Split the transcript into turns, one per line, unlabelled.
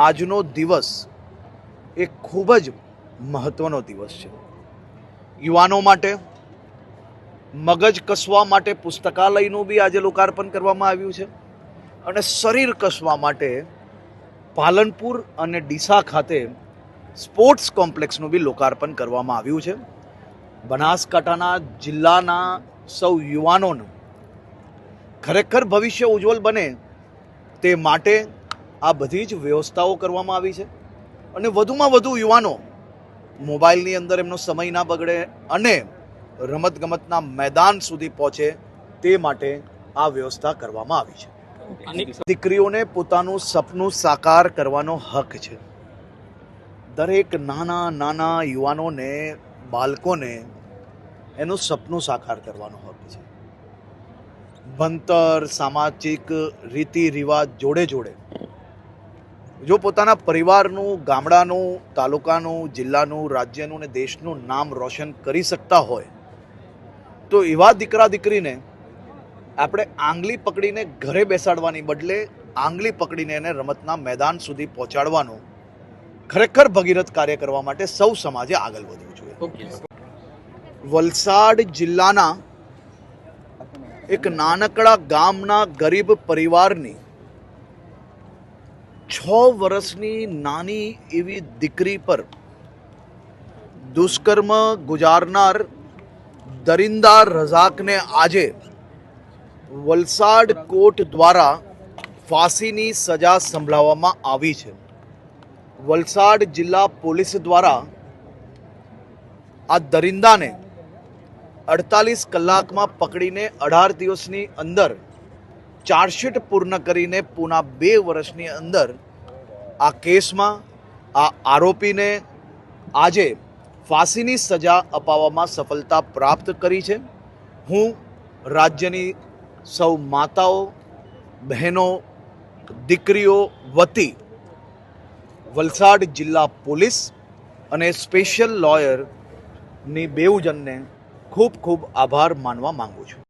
આજનો દિવસ એ ખૂબ જ મહત્ત્વનો દિવસ છે. યુવાનો માટે, મગજ કસવા માટે પુસ્તકાલયનું બી આજે લોકાર્પણ કરવામાં આવ્યું છે અને શરીર કસવા માટે પાલનપુર અને ડીસા ખાતે સ્પોર્ટ્સ કોમ્પ્લેક્સનું બી લોકાર્પણ કરવામાં આવ્યું છે. બનાસકાંઠાના જિલ્લાના સૌ યુવાનોનું ખરેખર ભવિષ્ય ઉજ્જવલ બને તે માટે આ બધી જ વ્યવસ્થાઓ કરવામાં આવી છે. અને વધુમાં વધુ યુવાનો મોબાઈલની અંદર એમનો સમય ના બગડે અને રમતગમતના મેદાન સુધી પહોંચે તે માટે આ વ્યવસ્થા કરવામાં આવી છે. દીકરીઓને પોતાનું સપનું સાકાર કરવાનો હક છે. દરેક નાના નાના યુવાનોને બાળકોને એનું સપનું સાકાર કરવાનો હક છે. ભણતર સામાજિક રીતિ રિવાજ જોડે જોડે જો પોતાના પરિવારનું ગામડાનું તાલુકાનું જિલ્લાનું રાજ્યનું ને દેશનું નામ રોશન કરી શકતા હોય તો એવા દીકરા દીકરીને આપણે આંગળી પકડીને ઘરે બેસાડવાની બદલે આંગળી પકડીને એને રમતના મેદાન સુધી પહોંચાડવાનું ખરેખર ભગીરથ કાર્ય કરવા માટે સૌ સમાજે આગળ વધવું જોઈએ. વલસાડ જિલ્લાના એક નાનકડા ગામના ગરીબ પરિવારની છ વર્ષની નાની એવી દીકરી પર દુષ્કર્મ ગુજારનાર દરિંદા રઝાકને આજે વલસાડ કોર્ટ દ્વારા ફાંસીની સજા સંભળાવવામાં આવી છે. વલસાડ જિલ્લા પોલીસ દ્વારા આ દરિંદાને અડતાલીસ કલાકમાં પકડીને અઢાર દિવસની અંદર ચાર્જશીટ પૂર્ણ કરીને પૂના બે વર્ષની અંદર આ કેસમાં આ આરોપીને આજે ફાંસીની સજા અપાવવામાં સફળતા પ્રાપ્ત કરી છે. હું રાજ્યની સૌ માતાઓ, બહેનો, દીકરીઓ વતી વલસાડ જિલ્લા પોલીસ અને સ્પેશિયલ લોયરની બેઉજનને ખૂબ ખૂબ આભાર માનવા માંગુ છું.